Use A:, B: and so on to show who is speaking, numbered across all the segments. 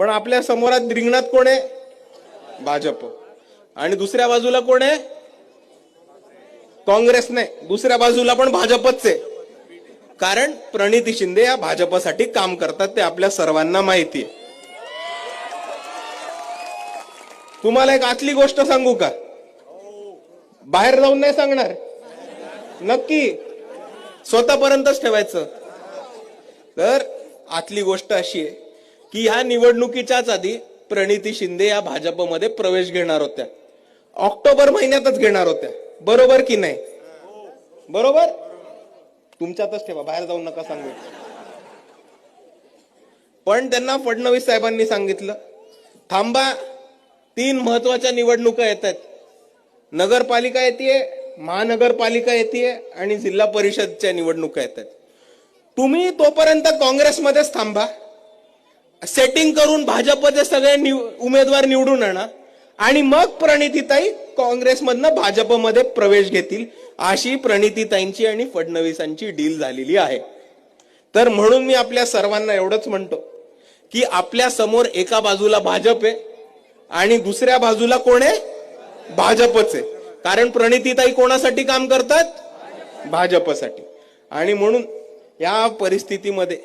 A: पण आपल्या समोरात रिंगणात कोण आहे? भाजप. आणि दुसऱ्या बाजूला कोण आहे? काँग्रेस नाही दुसऱ्या बाजूला पण भाजपच आहे. कारण प्रणिती शिंदे या भाजपसाठी काम करतात ते आपल्या सर्वांना माहिती आहे. तुम्हाला एक आतली गोष्ट सांगू का? बाहेर जाऊन नाही सांगणार. नक्की. स्वतःपर्यंतच ठेवायचं. तर आतली गोष्ट अशी आहे की ह्या निवडणुकीच्याच आधी प्रणिती शिंदे या भाजपमध्ये प्रवेश घेणार होत्या. ऑक्टोबर महिन्यातच घेणार होत्या. बरोबर की नाही? बरोबर? तुमच्यातच ठेवा बाहेर जाऊन नका सांगू. पण त्यांना फडणवीस साहेबांनी सांगितलं थांबा तीन महत्त्वाच्या निवडणुका येत आहेत नगरपालिका येते महानगरपालिका येते आणि जिल्हा परिषदच्या निवडणुका येत आहेत तुम्ही तोपर्यंत काँग्रेसमध्येच थांबा. सेटिंग करून भाजपचे सगळे निव- उमेदवार निवडून आणा. आणि मग प्रणितीताई काँग्रेसमधनं भाजपमध्ये प्रवेश घेतील अशी प्रणितीताईंची आणि फडणवीसांची डील झालेली आहे. तर म्हणून मी आपल्या सर्वांना एवढंच म्हणतो की आपल्यासमोर एका बाजूला भाजप आहे आणि दुसऱ्या बाजूला कोण आहे? भाजपच आहे. कारण प्रणितीताई कोणासाठी काम करतात? भाजपसाठी. आणि म्हणून या परिस्थितीमध्ये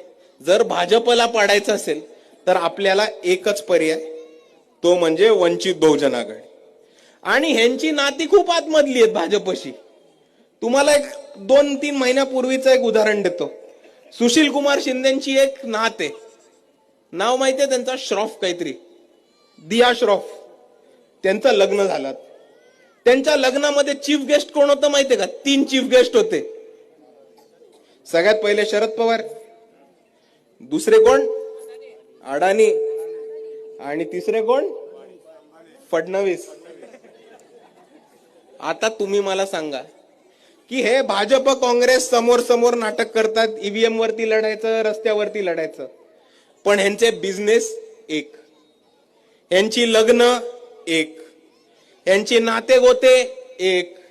A: जर भाजपला पाडायचं असेल तर आपल्याला एकच पर्याय तो म्हणजे वंचित बहुजन आघाडी. आणि ह्यांची नाती खूप आतमधली आहेत भाजपशी. तुम्हाला एक दोन तीन महिन्यापूर्वीचं एक उदाहरण देतो. सुशील कुमार शिंदेची एक नात आहे. नाव माहितीये त्यांचा? श्रॉफ काहीतरी. दिया श्रॉफ. त्यांचं लग्न झालं त्यांच्या लग्नामध्ये चीफ गेस्ट कोण होतं माहितीये का? तीन चीफ गेस्ट होते. सगळ्यात पहिले शरद पवार. दुसरे कोण? अडाणी. आणि तिसरे कोण? फडणवीस. आता तुम्ही मला सांगा की हे भाजप काँग्रेस समोर समोर नाटक करतात ईव्हीएम वरती लढायचं रस्त्यावरती लढायचं. पण ह्यांचे बिझनेस एक. यांची लग्न एक. यांची नाते गोते एक.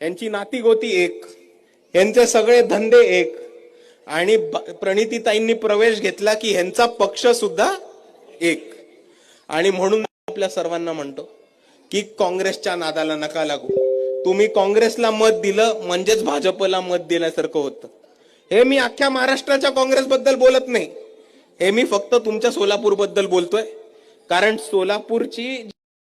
A: यांची नाती गोती एक यांचे सगळे धंदे एक आणि प्रणितीताईंनी प्रवेश घेतला की ह्यांचा पक्ष सुद्धा एक. आणि म्हणून आपल्या सर्वांना म्हणतो की काँग्रेसच्या नादाला नका लागू. तुम्ही काँग्रेसला मत दिलं म्हणजेच भाजपला मत दिल्यासारखं होतं. हे मी अख्ख्या महाराष्ट्राच्या काँग्रेस बद्दल बोलत नाही. हे मी फक्त तुमच्या सोलापूरबद्दल बोलतोय. कारण सोलापूरची